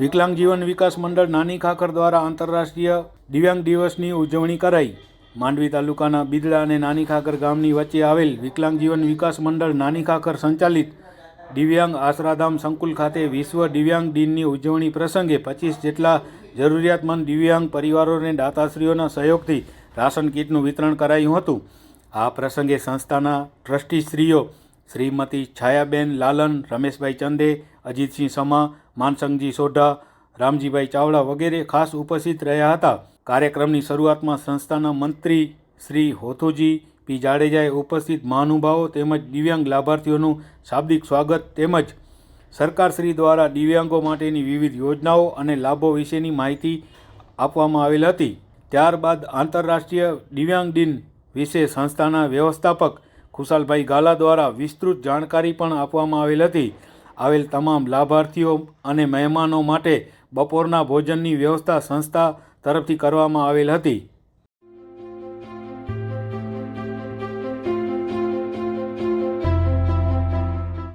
વિકલાંગ જીવન વિકાસ મંડળ નાની ખાખર દ્વારા આંતરરાષ્ટ્રીય દિવ્યાંગ દિવસની ઉજવણી કરાઈ. માંડવી તાલુકાના બિદડા અને નાની ખાખર ગામની વચ્ચે આવેલ વિકલાંગ જીવન વિકાસ મંડળ નાની ખાખર સંચાલિત દિવ્યાંગ આશરાધામ સંકુલ ખાતે વિશ્વ દિવ્યાંગ દિનની ઉજવણી પ્રસંગે પચીસ જેટલા જરૂરિયાતમંદ દિવ્યાંગ પરિવારોને દાતાશ્રીઓના સહયોગથી રાશન કીટનું વિતરણ કરાયું હતું. આ પ્રસંગે સંસ્થાના ટ્રસ્ટીશ્રીઓ શ્રીમતી છાયાબેન લાલન, રમેશભાઈ ચંદે, અજીતસિંહ સમા, માનસંગજી સોઢા, રામજીભાઈ ચાવડા વગેરે ખાસ ઉપસ્થિત રહ્યા હતા. કાર્યક્રમની શરૂઆતમાં સંસ્થાના મંત્રી શ્રી હોથુજી, પી. જાડેજાએ ઉપસ્થિત મહાનુભાવો તેમજ દિવ્યાંગ લાભાર્થીઓનું શાબ્દિક સ્વાગત તેમજ સરકારશ્રી દ્વારા દિવ્યાંગો માટેની વિવિધ યોજનાઓ અને લાભો વિશેની માહિતી આપવામાં આવેલ હતી. ત્યારબાદ આંતરરાષ્ટ્રીય દિવ્યાંગ દિન વિશે સંસ્થાના વ્યવસ્થાપક ખુશાલભાઈ ગાલા દ્વારા વિસ્તૃત જાણકારી પણ આપવામાં આવેલ હતી. આવેલ તમામ લાભાર્થીઓ અને મહેમાનો માટે બપોરના ભોજનની વ્યવસ્થા સંસ્થા તરફથી કરવામાં આવેલ હતી.